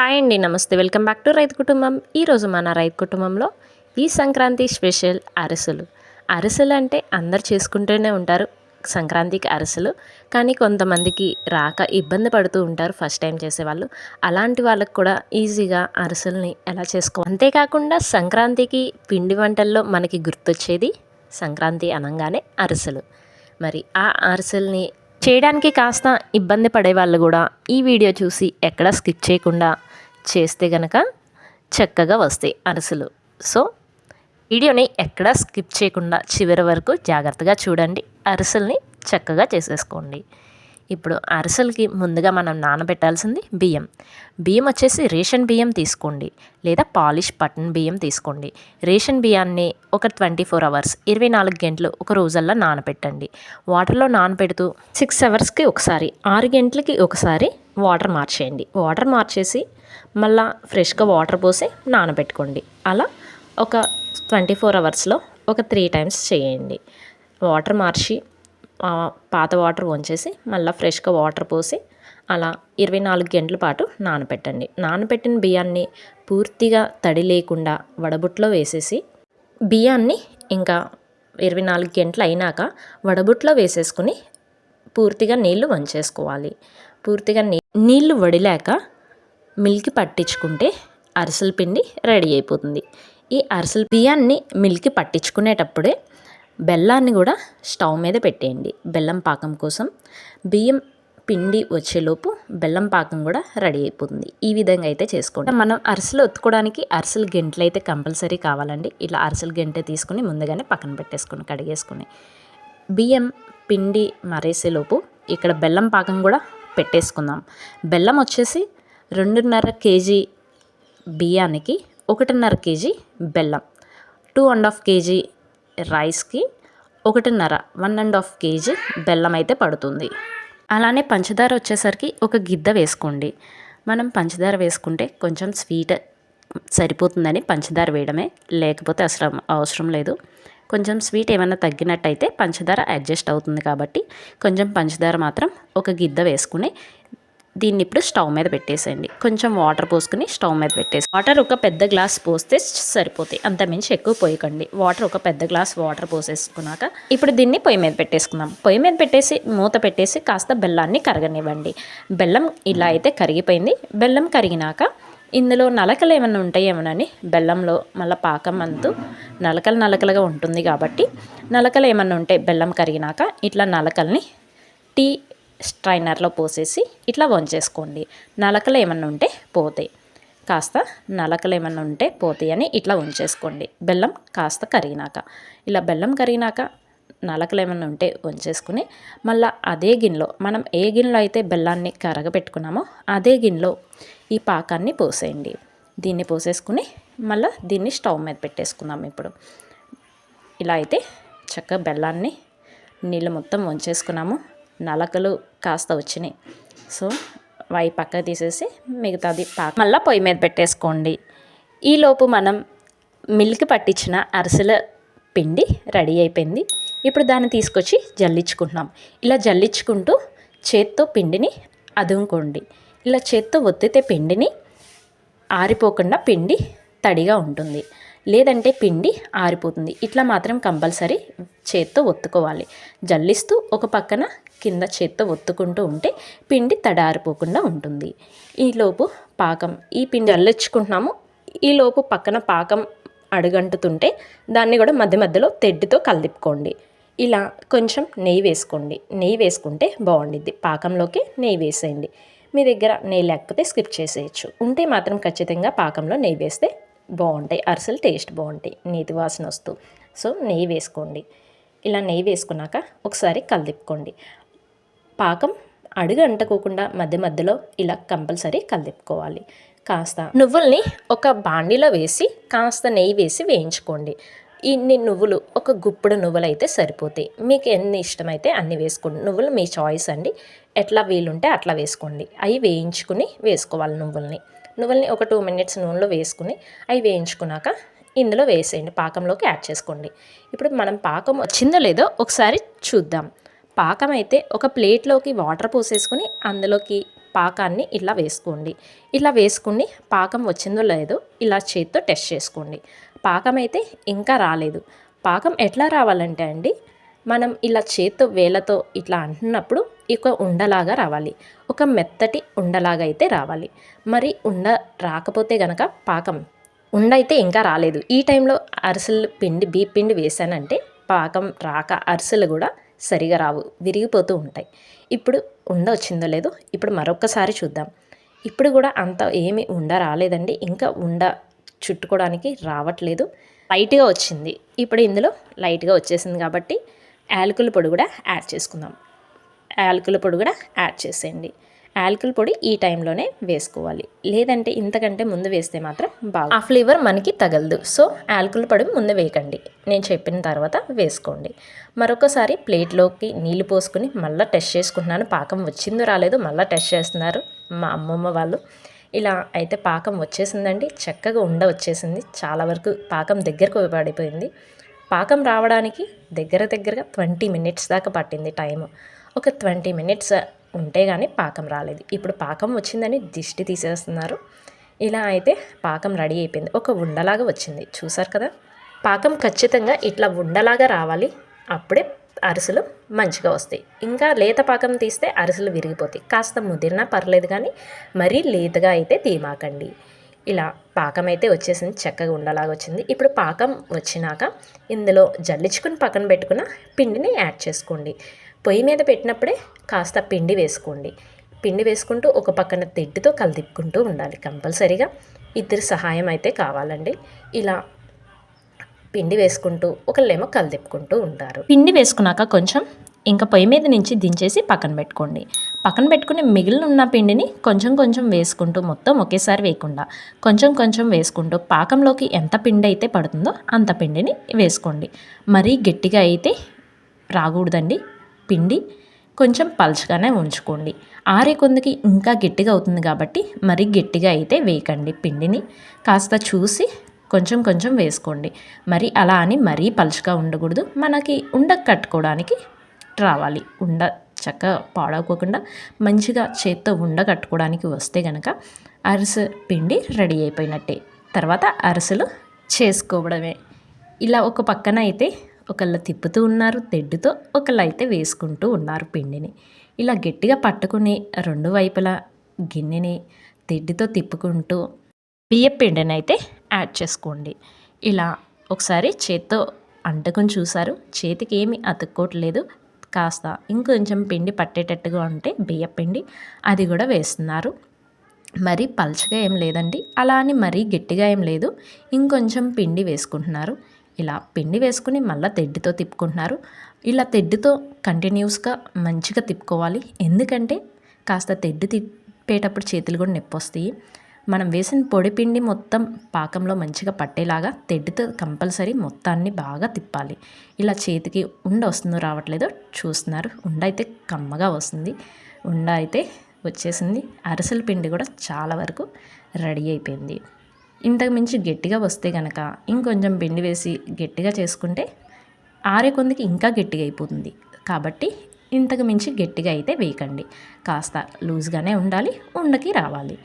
Hi అండి నమస్తే. Welcome back to రైతు కుటుంబం. ఈరోజు మన రైతు కుటుంబంలో ఈ సంక్రాంతి స్పెషల్ అరిసెలు. అరిసెలు అంటే అందరు చేసుకుంటూనే ఉంటారు సంక్రాంతికి అరిసెలు. కానీ కొంతమందికి రాక ఇబ్బంది పడుతూ ఉంటారు ఫస్ట్ టైం చేసేవాళ్ళు. అలాంటి వాళ్ళకి కూడా ఈజీగా అరిసెల్ని ఎలా చేసుకో అంతేకాకుండా సంక్రాంతికి పిండి వంటల్లో మనకి గుర్తొచ్చేది సంక్రాంతి అనగానే అరిసెలు. మరి ఆ అరిసెల్ని చేయడానికి కాస్త ఇబ్బంది పడే వాళ్ళు కూడా ఈ వీడియో చూసి ఎక్కడ స్కిప్ చేయకుండా చేస్తే గనక చక్కగా వస్తాయి అరిసెలు. సో వీడియోని ఎక్కడా స్కిప్ చేయకుండా చివరి వరకు జాగ్రత్తగా చూడండి. అరిసెల్ని చక్కగా చేసేసుకోండి. ఇప్పుడు అరిసెలకి ముందుగా మనం నానబెట్టాల్సింది బియ్యం. బియ్యం వచ్చేసి రేషన్ బియ్యం తీసుకోండి. లేదా పాలిష్ పట్టన్ బియ్యం తీసుకోండి. రేషన్ బియ్యాన్ని ఒక ట్వంటీ ఫోర్ అవర్స్ ఇరవై నాలుగు గంటలు ఒక రోజల్లా నానబెట్టండి. వాటర్లో నానబెడుతూ సిక్స్ అవర్స్కి ఒకసారి ఆరు గంటలకి ఒకసారి వాటర్ మార్చేయండి. వాటర్ మార్చేసి మళ్ళా ఫ్రెష్గా వాటర్ పోసి నానబెట్టుకోండి. అలా ఒక ట్వంటీ ఫోర్ అవర్స్లో ఒక త్రీ టైమ్స్ చేయండి. వాటర్ మార్చి పాత వాటర్ వంచేసి మళ్ళీ ఫ్రెష్గా వాటర్ పోసి అలా ఇరవై నాలుగు గంటల పాటు నానబెట్టండి. నానబెట్టిన బియ్యాన్ని పూర్తిగా తడి లేకుండా వడబుట్లో వేసేసి బియ్యాన్ని ఇంకా ఇరవై నాలుగు గంటలు అయినాక వడబుట్లో వేసేసుకుని పూర్తిగా నీళ్ళు వంచేసుకోవాలి. పూర్తిగా నీ నీళ్ళు వడిలాక మిల్క్ పట్టించుకుంటే అరిసెల పిండి రెడీ అయిపోతుంది. ఈ అరిసెల బియ్యాన్ని మిల్క్ పట్టించుకునేటప్పుడే బెల్లాన్ని కూడా స్టవ్ మీద పెట్టేయండి. బెల్లం పాకం కోసం బియ్యం పిండి వచ్చేలోపు బెల్లం పాకం కూడా రెడీ అయిపోతుంది. ఈ విధంగా అయితే చేసుకోండి. మనం అరిసెలు ఒత్తుకోవడానికి అరిసెలు గెంట్లు అయితే కంపల్సరీ కావాలండి. ఇలా అరిసెలు గెంటె తీసుకుని ముందుగానే పక్కన పెట్టేసుకుని కడిగేసుకుని బియ్యం పిండి మరేసేలోపు ఇక్కడ బెల్లం పాకం కూడా పెట్టేసుకుందాం. బెల్లం వచ్చేసి రెండున్నర కేజీ బియ్యానికి ఒకటిన్నర కేజీ బెల్లం టూ అండ్ హాఫ్ కేజీ రైస్కి ఒకటిన్నర వన్ అండ్ హాఫ్ కేజీ బెల్లం అయితే పడుతుంది. అలానే పంచదార వచ్చేసరికి ఒక గిద్ద వేసుకోండి. మనం పంచదార వేసుకుంటే కొంచెం స్వీట్ సరిపోతుందని పంచదార వేయడమే లేకపోతే అసలు అవసరం లేదు. కొంచెం స్వీట్ ఏమైనా తగ్గినట్టయితే పంచదార అడ్జస్ట్ అవుతుంది కాబట్టి కొంచెం పంచదార మాత్రం ఒక గిద్ద వేసుకుని దీన్ని ఇప్పుడు స్టవ్ మీద పెట్టేసేయండి. కొంచెం వాటర్ పోసుకుని స్టవ్ మీద పెట్టేసి వాటర్ ఒక పెద్ద గ్లాస్ పోస్తే సరిపోతాయి. అంత మించి ఎక్కువ పోయకండి. వాటర్ ఒక పెద్ద గ్లాస్ వాటర్ పోసేసుకున్నాక ఇప్పుడు దీన్ని పొయ్యి మీద పెట్టేసుకుందాం. పొయ్యి మీద పెట్టేసి మూత పెట్టేసి కాస్త బెల్లాన్ని కరగనివ్వండి. బెల్లం ఇలా అయితే కరిగిపోయింది. బెల్లం కరిగినాక ఇందులో నలకలు ఏమైనా ఉంటాయేమోనని బెల్లంలో మళ్ళీ పాకం అంతు నలకలు నలకలుగా ఉంటుంది కాబట్టి నలకలు ఏమన్నా ఉంటే బెల్లం కరిగినాక ఇట్లా నలకల్ని టీ స్ట్రైనర్లో పోసేసి ఇట్లా వంచేసుకోండి. నలకలు ఏమన్నా ఉంటే పోతాయి కాస్త నలకలు ఏమన్నా ఉంటే పోతాయి అని ఇట్లా ఉంచేసుకోండి బెల్లం కాస్త కరిగినాక. ఇలా బెల్లం కరిగినాక నలకలు ఏమన్నా ఉంటే ఉంచేసుకుని మళ్ళీ అదే గిన్నెలో మనం ఏ గిన్నెలో అయితే బెల్లాన్ని కరగబెట్టుకున్నామో అదే గిన్నెలో ఈ పాకాన్ని పోసేయండి. దీన్ని పోసేసుకుని మళ్ళీ దీన్ని స్టవ్ మీద పెట్టేసుకుందాం ఇప్పుడు. ఇలా అయితే చక్కగా బెల్లాన్ని నీళ్ళు మొత్తం వంచేసుకున్నాము. నలకలు కాస్త వచ్చినాయి. సో వై పక్క తీసేసి మిగతాది పాక మళ్ళీ పొయ్యి మీద పెట్టేసుకోండి. ఈలోపు మనం మిల్క్ పట్టించిన అరిసెల పిండి రెడీ అయిపోయింది. ఇప్పుడు దాన్ని తీసుకొచ్చి జల్లించుకుంటున్నాం. ఇలా జల్లించుకుంటూ చేత్తో పిండిని అదుముకోండి ఇలా చేత్తో ఒత్తితే పిండిని ఆరిపోకుండా పిండి తడిగా ఉంటుంది. లేదంటే పిండి ఆరిపోతుంది. ఇట్లా మాత్రం కంపల్సరీ చేత్తో ఒత్తుకోవాలి. జల్లిస్తూ ఒక పక్కన కింద చేత్తో ఒత్తుకుంటూ ఉంటే పిండి తడారిపోకుండా ఉంటుంది. ఈలోపు పాకం ఈ పిండి అల్లెచ్చుకుంటున్నాము. ఈలోపు పక్కన పాకం అడుగంటుతుంటే దాన్ని కూడా మధ్య మధ్యలో తెడ్డుతో కలిపుకోండి ఇలా కొంచెం నెయ్యి వేసుకోండి. నెయ్యి వేసుకుంటే బాగుండిద్ది. పాకంలోకి నెయ్యి వేసేయండి. మీ దగ్గర నెయ్యి లేకపోతే స్కిప్ చేసేయచ్చు. ఉంటే మాత్రం ఖచ్చితంగా పాకంలో నెయ్యి వేస్తే బాగుంటాయి. అరిసెలు టేస్ట్ బాగుంటాయి. నీతి వాసన వస్తూ. సో నెయ్యి వేసుకోండి. ఇలా నెయ్యి వేసుకున్నాక ఒకసారి కలిదిప్పుకోండి. పాకం అడుగు అంటుకోకుండా మధ్య మధ్యలో ఇలా కంపల్సరీ కలిపుకోవాలి కాస్త నువ్వుల్ని ఒక బాండీలో వేసి కాస్త నెయ్యి వేసి వేయించుకోండి. ఇన్ని నువ్వులు ఒక గుప్పుడు నువ్వులు అయితే సరిపోతాయి. మీకు ఎన్ని ఇష్టమైతే అన్ని వేసుకోండి. నువ్వులు మీ చాయిస్ అండి. ఎట్లా వీలుంటే అట్లా వేసుకోండి. అవి వేయించుకుని వేసుకోవాలి నువ్వుల్ని. నువ్వుల్ని ఒక టూ మినిట్స్ నూనెలో వేసుకుని అవి వేయించుకున్నాక ఇందులో వేసేయండి. పాకంలోకి యాడ్ చేసుకోండి. ఇప్పుడు మనం పాకం వచ్చిందో లేదో ఒకసారి చూద్దాం. పాకం అయితే ఒక ప్లేట్లోకి వాటర్ పోసేసుకుని అందులోకి పాకాన్ని ఇలా వేసుకోండి. ఇలా వేసుకుని పాకం వచ్చిందో లేదో ఇలా చేత్తో టెస్ట్ చేసుకోండి. పాకం అయితే ఇంకా రాలేదు. పాకం ఎట్లా రావాలంటే అండి మనం ఇలా చేత్తో వేలతో ఇట్లా అంటున్నప్పుడు ఇక ఉండలాగా రావాలి. ఒక మెత్తటి ఉండలాగా అయితే రావాలి. మరి ఉండ రాకపోతే గనక పాకం ఉండ అయితే ఇంకా రాలేదు. ఈ టైంలో అరిసెలు పిండి బీ పిండి వేసానంటే పాకం రాక అరిసెలు కూడా సరిగా రావు విరిగిపోతూ ఉంటాయి. ఇప్పుడు ఉండ వచ్చిందో లేదో ఇప్పుడు మరొకసారి చూద్దాం. ఇప్పుడు కూడా అంత ఏమి ఉండ రాలేదండి. ఇంకా ఉండ చుట్టుకోవడానికి రావట్లేదు. లైట్గా వచ్చింది. ఇప్పుడు ఇందులో లైట్గా వచ్చేసింది కాబట్టి యాలకుల పొడి కూడా యాడ్ చేసుకుందాం. యాలకుల పొడి కూడా యాడ్ చేసేయండి. యాలకుల పొడి ఈ టైంలోనే వేసుకోవాలి. లేదంటే ఇంతకంటే ముందు వేస్తే మాత్రం బాగా. ఆ ఫ్లేవర్ మనకి తగలదు. సో యాలకుల పొడి ముందు వేయకండి. నేను చెప్పిన తర్వాత వేసుకోండి. మరొకసారి ప్లేట్లోకి నీళ్ళు పోసుకుని మళ్ళీ టెస్ట్ చేసుకుంటున్నాను. పాకం వచ్చిందో రాలేదో మళ్ళీ టెస్ట్ చేస్తున్నారు మా అమ్మమ్మ వాళ్ళు. ఇలా అయితే పాకం వచ్చేసిందండి. చక్కగా ఉండ వచ్చేసింది. చాలా వరకు పాకం దగ్గరకు పడిపోయింది. పాకం రావడానికి దగ్గర దగ్గరగా ట్వంటీ మినిట్స్ దాకా పట్టింది టైము. ఒక ట్వంటీ మినిట్స్ ఉంటే కానీ పాకం రాలేదు. ఇప్పుడు పాకం వచ్చిందని దిష్టి తీసేస్తున్నారు. ఇలా అయితే పాకం రెడీ అయిపోయింది. ఒక ఉండలాగా వచ్చింది. చూసారు కదా? పాకం ఖచ్చితంగా ఇట్లా ఉండలాగా రావాలి. అప్పుడే అరిసెలు మంచిగా వస్తాయి. ఇంకా లేత పాకం తీస్తే అరిసెలు విరిగిపోతాయి. కాస్త ముదిరినా పర్లేదు కానీ మరీ లేతగా అయితే తీమాకండి ఇలా పాకం అయితే వచ్చేసింది. చక్కగా ఉండలాగా వచ్చింది. ఇప్పుడు పాకం వచ్చినాక ఇందులో జల్లించుకుని పక్కన పెట్టుకున్న పిండిని యాడ్ చేసుకోండి. పొయ్యి మీద పెట్టినప్పుడే కాస్త పిండి వేసుకోండి. పిండి వేసుకుంటూ ఒక పక్కన తెడ్డుతో కలిదిప్పుకుంటూ ఉండాలి కంపల్సరీగా. ఇద్దరి సహాయం అయితే కావాలండి. ఇలా పిండి వేసుకుంటూ ఒకళ్ళేమో కలిదిప్పుకుంటూ ఉంటారు. పిండి వేసుకున్నాక కొంచెం ఇంకా పొయ్యి మీద నుంచి దించేసి పక్కన పెట్టుకోండి. పక్కన పెట్టుకుని మిగిలిన ఉన్న పిండిని కొంచెం కొంచెం వేసుకుంటూ మొత్తం ఒకేసారి వేయకుండా కొంచెం కొంచెం వేసుకుంటూ పాకంలోకి ఎంత పిండి అయితే పడుతుందో అంత పిండిని వేసుకోండి. మరీ గట్టిగా అయితే రాకూడదండి. పిండి కొంచెం పల్చగానే ఉంచుకోండి. ఆరే కొందికి ఇంకా గట్టిగా అవుతుంది కాబట్టి మరీ గట్టిగా అయితే వేయకండి పిండిని. కాస్త చూసి కొంచెం కొంచెం వేసుకోండి. మరి అలా అని మరీ పలుచగా ఉండకూడదు. మనకి ఉండ కట్టుకోవడానికి రావాలి. ఉండ చక్కగా పాడవకోకుండా మంచిగా చేత్తో ఉండ కట్టుకోవడానికి వస్తే కనుక అరిసె పిండి రెడీ అయిపోయినట్టే. తర్వాత అరిసెలు చేసుకోవడమే. ఇలా ఒక పక్కన అయితే ఒకళ్ళు తిప్పుతూ ఉన్నారు తెడ్డుతో ఒకళ్ళు అయితే వేసుకుంటూ ఉన్నారు పిండిని. ఇలా గట్టిగా పట్టుకుని రెండు వైపులా గిన్నెని తెడ్డుతో తిప్పుకుంటూ బియ్యం పిండిని అయితే యాడ్ చేసుకోండి. ఇలా ఒకసారి చేత్తో అంటుకుని చూసారు చేతికి ఏమి అతుక్కోవట్లేదు కాస్త ఇంకొంచెం పిండి పట్టేటట్టుగా ఉంటే బియ్య పిండి అది కూడా వేస్తున్నారు. మరీ పల్చగా ఏం లేదండి. అలా అని మరీ గట్టిగా ఏం లేదు. ఇంకొంచెం పిండి వేసుకుంటున్నారు. ఇలా పిండి వేసుకుని మళ్ళీ తెడ్డితో తిప్పుకుంటున్నారు. ఇలా తెడ్డితో కంటిన్యూస్గా మంచిగా తిప్పుకోవాలి. ఎందుకంటే కాస్త తెడ్డు తిప్పేటప్పుడు చేతులు కూడా నొప్పి వస్తాయి. మనం వేసిన పొడి పిండి మొత్తం పాకంలో మంచిగా పట్టేలాగా తెడ్డుతో కంపల్సరీ మొత్తాన్ని బాగా తిప్పాలి. ఇలా చేతికి ఉండ వస్తుందో రావట్లేదో చూస్తున్నారు. ఉండ అయితే కమ్మగా వస్తుంది. ఉండ అయితే వచ్చేసింది. అరిసెల పిండి కూడా చాలా వరకు రెడీ అయిపోయింది. ఇంతకు మించి గట్టిగా వస్తే కనుక ఇంకొంచెం పిండి వేసి గట్టిగా చేసుకుంటే ఆరే కొందికి ఇంకా గట్టిగా అయిపోతుంది. కాబట్టి ఇంతకు మించి గట్టిగా అయితే వేయకండి. కాస్త లూజ్గానే ఉండాలి ఉండకి రావాలి.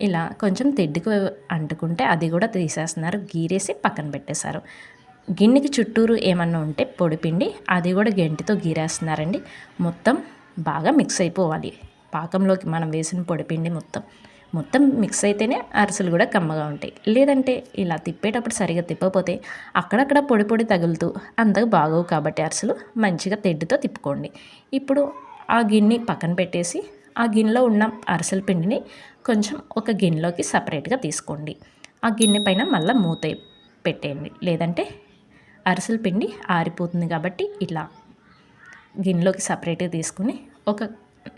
ఇలా కొంచెం తెడ్డుకు అంటుకుంటే అది కూడా తీసేస్తున్నారు గీరేసి పక్కన పెట్టేశారు. గిన్నెకి చుట్టూరు ఏమన్నా ఉంటే పొడిపిండి అది కూడా గెంటితో గీరేస్తున్నారండి. మొత్తం బాగా మిక్స్ అయిపోవాలి. పాకంలోకి మనం వేసిన పొడిపిండి మొత్తం. మొత్తం మిక్స్ అయితేనే అరిసెలు కూడా కమ్మగా ఉంటాయి. లేదంటే ఇలా తిప్పేటప్పుడు సరిగా తిప్పకపోతే అక్కడక్కడ పొడి పొడి తగులుతూ అంతగా బాగోవు కాబట్టి అరిసెలు మంచిగా తెడ్డుతో తిప్పుకోండి. ఇప్పుడు ఆ గిన్నె పక్కన పెట్టేసి ఆ గిన్నెలో ఉన్న అరిసెల పిండిని కొంచెం ఒక గిన్నెలోకి సపరేట్గా తీసుకోండి. ఆ గిన్నె పైన మళ్ళీ మూత పెట్టేయండి. లేదంటే అరిసెల పిండి ఆరిపోతుంది కాబట్టి ఇలా గిన్నెలోకి సపరేట్గా తీసుకుని ఒక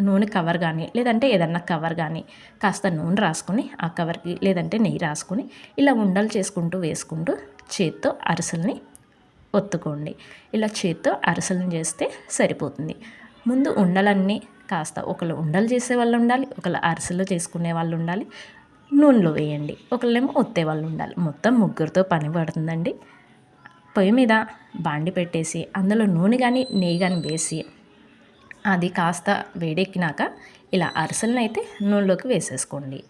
నూనె కవర్ కానీ లేదంటే ఏదన్నా కవర్ కానీ కాస్త నూనె రాసుకొని ఆ కవర్కి లేదంటే నెయ్యి రాసుకొని ఇలా ఉండలు చేసుకుంటూ వేసుకుంటూ చేత్తో అరిసెల్ని ఒత్తుకోండి. ఇలా చేత్తో అరిసెలను చేస్తే సరిపోతుంది. ముందు ఉండలన్నీ కాస్త ఒకళ్ళు ఉండలు చేసే వాళ్ళు ఉండాలి ఒకళ్ళు అరిసెలు చేసుకునే వాళ్ళు ఉండాలి. నూనెలో వేయండి. ఒకళ్ళేమో ఒత్తే వాళ్ళు ఉండాలి. మొత్తం ముగ్గురితో పని పడుతుందండి. పొయ్యి మీద బాండి పెట్టేసి అందులో నూనె కానీ నెయ్యి కానీ వేసి అది కాస్త వేడెక్కినాక ఇలా అరిసెలను అయితే నూనెలోకి వేసేసుకోండి.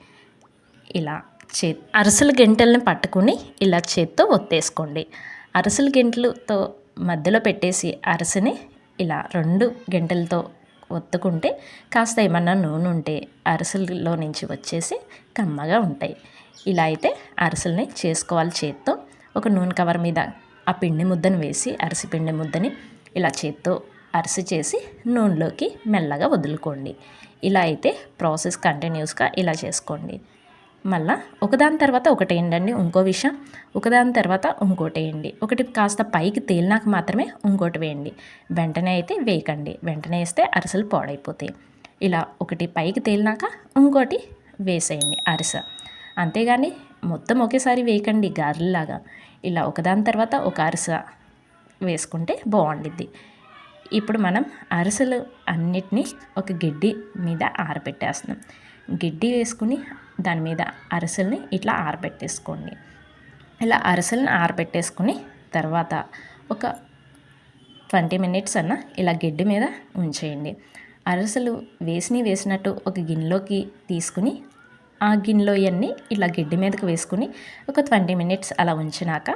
ఇలా చే అరిసెల గెంటెల్ని పట్టుకుని ఇలా చేత్తో ఒత్తేసుకోండి. అరిసెల గెంటలతో మధ్యలో పెట్టేసి అరిసెని ఇలా రెండు గంటలతో ఒత్తుకుంటే కాస్త ఏమన్నా నూనె ఉంటే అరిసెల్లో నుంచి వచ్చేసి కమ్మగా ఉంటాయి. ఇలా అయితే అరిసెల్ని చేసుకోవాలి చేత్తో. ఒక నూనె కవర్ మీద ఆ పిండి ముద్దను వేసి అరిసె పిండి ముద్దని ఇలా చేత్తో అరిసె చేసి నూనెలోకి మెల్లగా వదులుకోండి. ఇలా అయితే ప్రాసెస్ కంటిన్యూస్గా ఇలా చేసుకోండి. మళ్ళా ఒకదాని తర్వాత ఒకటి వేయండి. ఇంకో విషయం ఒకదాని తర్వాత ఇంకోటి వేయండి. ఒకటి కాస్త పైకి తేలినాక మాత్రమే ఇంకోటి వేయండి. వెంటనే అయితే వేయకండి. వెంటనే వేస్తే అరిసెలు పాడైపోతాయి. ఇలా ఒకటి పైకి తేలినాక ఇంకోటి వేసేయండి అరిసె. అంతేగాని మొత్తం ఒకేసారి వేయకండి గారెలాగా ఇలా ఒకదాని తర్వాత ఒక అరిస వేసుకుంటే బాగుండిద్ది. ఇప్పుడు మనం అరిసెలు అన్నిటినీ ఒక గిడ్డి మీద ఆరబెట్టేస్తున్నాం. గిడ్డి వేసుకుని దాని మీద అరిసెల్ని ఇట్లా ఆరబెట్టేసుకోండి. ఇలా అరిసెలను ఆరబెట్టేసుకుని తర్వాత ఒక ట్వంటీ మినిట్స్ అన్న ఇలా గిడ్డి మీద ఉంచేయండి. అరిసెలు వేసిని వేసినట్టు ఒక గిన్నెలోకి తీసుకుని ఆ గిన్నెలో ఇవన్నీ ఇలా గిడ్డి మీదకి వేసుకుని ఒక ట్వంటీ మినిట్స్ అలా ఉంచినాక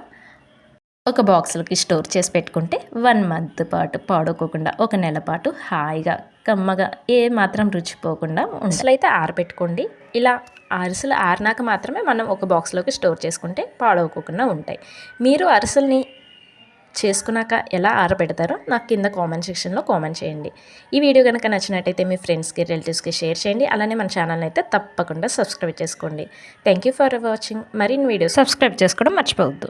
ఒక బాక్స్లోకి స్టోర్ చేసి పెట్టుకుంటే వన్ మంత్ పాటు పాడుకోకుండా ఒక నెల పాటు హాయిగా కమ్మగా ఏ మాత్రం రుచిపోకుండా అసలు అయితే ఆరబెట్టుకోండి ఇలా అరిసెలు ఆరినాక మాత్రమే మనం ఒక బాక్స్లోకి స్టోర్ చేసుకుంటే పాడవకోకుండా ఉంటాయి. మీరు అరిసెల్ని చేసుకున్నాక ఎలా ఆరబెడతారో నాకు కింద కామెంట్ సెక్షన్లో కామెంట్ చేయండి. ఈ వీడియో కనుక నచ్చినట్టయితే మీ ఫ్రెండ్స్కి రిలేటివ్స్కి షేర్ చేయండి. అలానే మన ఛానల్ని అయితే తప్పకుండా సబ్స్క్రైబ్ చేసుకోండి. థ్యాంక్ యూ ఫర్ వాచింగ్ మరిన్ని వీడియో సబ్స్క్రైబ్ చేసుకోవడం మర్చిపోవద్దు.